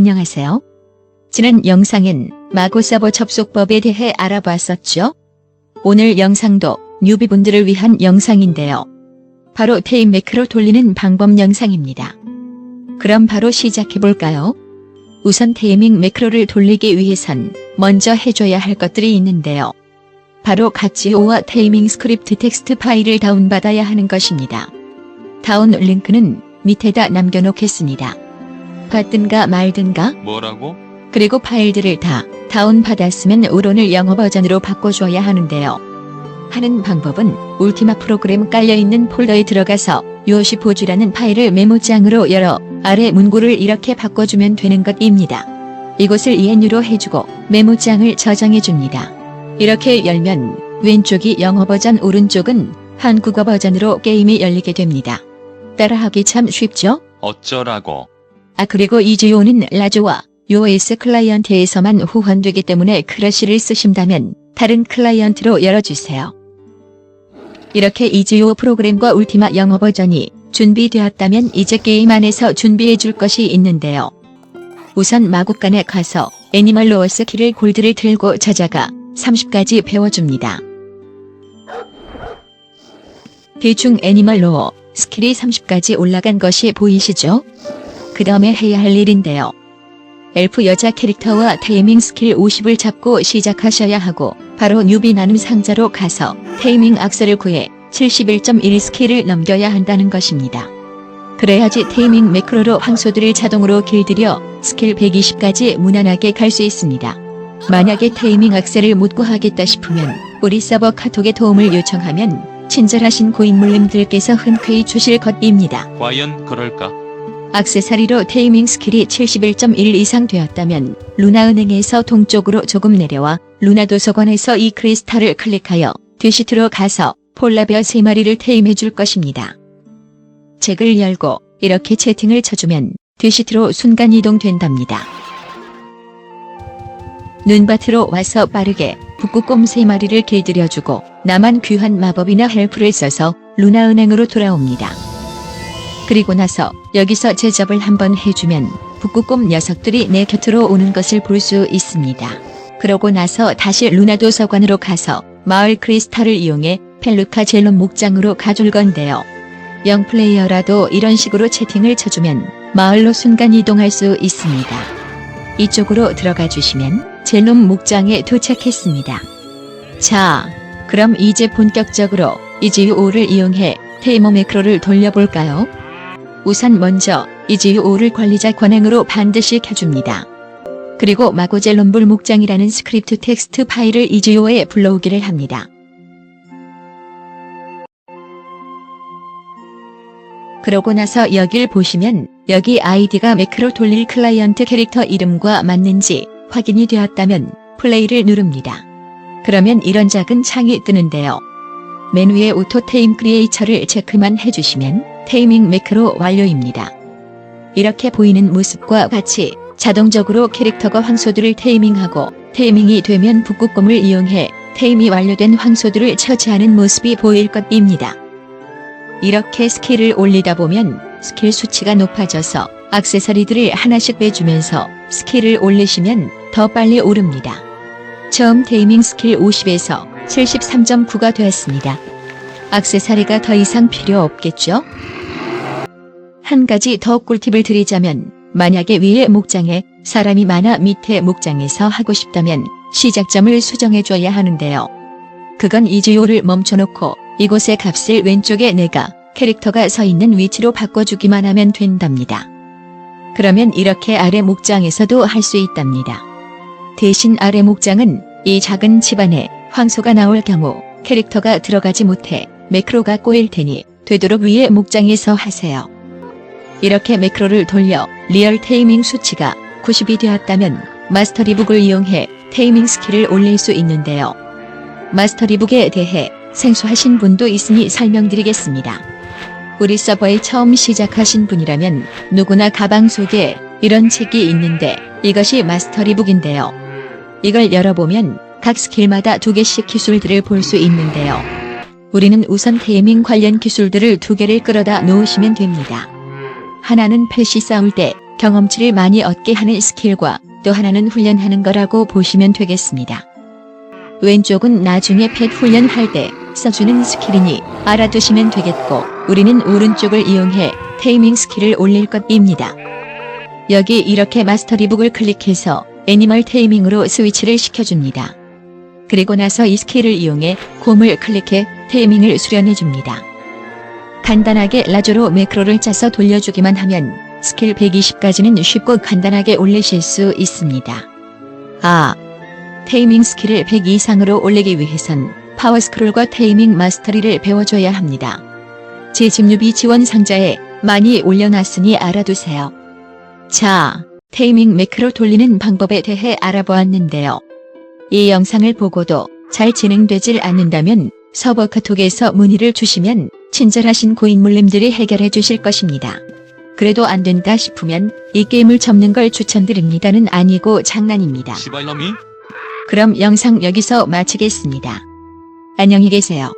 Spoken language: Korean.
안녕하세요. 지난 영상엔 마고 서버 접속법에 대해 알아봤었죠? 오늘 영상도 뉴비분들을 위한 영상인데요. 바로 테임 매크로 돌리는 방법 영상입니다. 그럼 바로 시작해볼까요? 우선 테이밍 매크로를 돌리기 위해선 먼저 해줘야 할 것들이 있는데요. 바로 가치오와 테이밍 스크립트 텍스트 파일을 다운받아야 하는 것입니다. 다운 링크는 밑에다 남겨놓겠습니다. 받든가 말든가 뭐라고? 그리고 파일들을 다 다운받았으면 우론을 영어 버전으로 바꿔줘야 하는데요. 하는 방법은 울티마 프로그램 깔려있는 폴더에 들어가서 요시포즈라는 파일을 메모장으로 열어 아래 문구를 이렇게 바꿔주면 되는 것입니다. 이곳을 ENU로 해주고 메모장을 저장해줍니다. 이렇게 열면 왼쪽이 영어 버전 오른쪽은 한국어 버전으로 게임이 열리게 됩니다. 따라하기 참 쉽죠? 어쩌라고? 아 그리고 이지오는 라조와 요에스 클라이언트에서만 호환되기 때문에 크러쉬를 쓰신다면 다른 클라이언트로 열어주세요. 이렇게 이지오 프로그램과 울티마 영어 버전이 준비되었다면 이제 게임 안에서 준비해 줄 것이 있는데요. 우선 마국간에 가서 애니멀 로어 스킬을 골드를 들고 찾아가 30까지 배워줍니다. 대충 애니멀 로어 스킬이 30까지 올라간 것이 보이시죠? 그 다음에 해야 할 일인데요. 엘프 여자 캐릭터와 테이밍 스킬 50을 잡고 시작하셔야 하고 바로 뉴비 나눔 상자로 가서 테이밍 악셀을 구해 71.1 스킬을 넘겨야 한다는 것입니다. 그래야지 테이밍 매크로로 황소들을 자동으로 길들여 스킬 120까지 무난하게 갈 수 있습니다. 만약에 테이밍 악셀을 못 구하겠다 싶으면 우리 서버 카톡에 도움을 요청하면 친절하신 고인물님들께서 흔쾌히 주실 것입니다. 과연 그럴까? 악세사리로 테이밍 스킬이 71.1 이상 되었다면 루나은행에서 동쪽으로 조금 내려와 루나 도서관에서 이 크리스탈을 클릭하여 뒤시트로 가서 폴라베어 3마리를 테임해 줄 것입니다. 책을 열고 이렇게 채팅을 쳐주면 뒤시트로 순간 이동된답니다. 눈밭으로 와서 빠르게 북극곰 3마리를 길들여주고 나만 귀한 마법이나 헬프를 써서 루나은행으로 돌아옵니다. 그리고 나서 여기서 제접을 한번 해주면 북극곰 녀석들이 내 곁으로 오는 것을 볼 수 있습니다. 그러고 나서 다시 루나 도서관으로 가서 마을 크리스탈을 이용해 펠루카 젤론 목장으로 가줄 건데요. 영 플레이어라도 이런 식으로 채팅을 쳐주면 마을로 순간 이동할 수 있습니다. 이쪽으로 들어가 주시면 젤론 목장에 도착했습니다. 자, 그럼 이제 본격적으로 이지유5를 이용해 테이머 매크로를 돌려볼까요? 우선 먼저 이지유5를 관리자 권한으로 반드시 켜줍니다. 그리고 마고젤론불 목장이라는 스크립트 텍스트 파일을 이지유에 불러오기를 합니다. 그러고 나서 여길 보시면 여기 아이디가 매크로 돌릴 클라이언트 캐릭터 이름과 맞는지 확인이 되었다면 플레이를 누릅니다. 그러면 이런 작은 창이 뜨는데요. 메뉴의 오토 테임 크리에이처를 체크만 해주시면 테이밍 매크로 완료입니다. 이렇게 보이는 모습과 같이 자동적으로 캐릭터가 황소들을 테이밍하고 테이밍이 되면 북극곰을 이용해 테임이 완료된 황소들을 처치하는 모습이 보일 것입니다. 이렇게 스킬을 올리다 보면 스킬 수치가 높아져서 악세사리들을 하나씩 빼주면서 스킬을 올리시면 더 빨리 오릅니다. 처음 테이밍 스킬 50에서 73.9가 되었습니다. 악세사리가 더 이상 필요 없겠죠? 한 가지 더 꿀팁을 드리자면 만약에 위에 목장에 사람이 많아 밑에 목장에서 하고 싶다면 시작점을 수정해줘야 하는데요. 그건 이지오를 멈춰놓고 이곳의 값을 왼쪽에 내가 캐릭터가 서 있는 위치로 바꿔주기만 하면 된답니다. 그러면 이렇게 아래 목장에서도 할 수 있답니다. 대신 아래 목장은 이 작은 집안에 황소가 나올 경우 캐릭터가 들어가지 못해 매크로가 꼬일 테니 되도록 위에 목장에서 하세요. 이렇게 매크로를 돌려 리얼 테이밍 수치가 90이 되었다면 마스터 리북을 이용해 테이밍 스킬을 올릴 수 있는데요. 마스터 리북에 대해 생소하신 분도 있으니 설명드리겠습니다. 우리 서버에 처음 시작하신 분이라면 누구나 가방 속에 이런 책이 있는데 이것이 마스터 리북인데요. 이걸 열어보면 각 스킬마다 두 개씩 기술들을 볼 수 있는데요. 우리는 우선 테이밍 관련 기술들을 두 개를 끌어다 놓으시면 됩니다. 하나는 펫이 싸울 때 경험치를 많이 얻게 하는 스킬과 또 하나는 훈련하는 거라고 보시면 되겠습니다. 왼쪽은 나중에 펫 훈련할 때 써주는 스킬이니 알아두시면 되겠고 우리는 오른쪽을 이용해 테이밍 스킬을 올릴 것입니다. 여기 이렇게 마스터 리북을 클릭해서 애니멀 테이밍으로 스위치를 시켜줍니다. 그리고 나서 이 스킬을 이용해 곰을 클릭해 테이밍을 수련해 줍니다. 간단하게 라조로 매크로를 짜서 돌려주기만 하면 스킬 120까지는 쉽고 간단하게 올리실 수 있습니다. 아, 테이밍 스킬을 100 이상으로 올리기 위해선 파워 스크롤과 테이밍 마스터리를 배워줘야 합니다. 제 집유비 지원 상자에 많이 올려놨으니 알아두세요. 자, 테이밍 매크로 돌리는 방법에 대해 알아보았는데요. 이 영상을 보고도 잘 진행되질 않는다면 서버 카톡에서 문의를 주시면 친절하신 고인물님들이 해결해 주실 것입니다. 그래도 안 된다 싶으면 이 게임을 접는 걸 추천드립니다는 아니고 장난입니다. 시발놈이? 그럼 영상 여기서 마치겠습니다. 안녕히 계세요.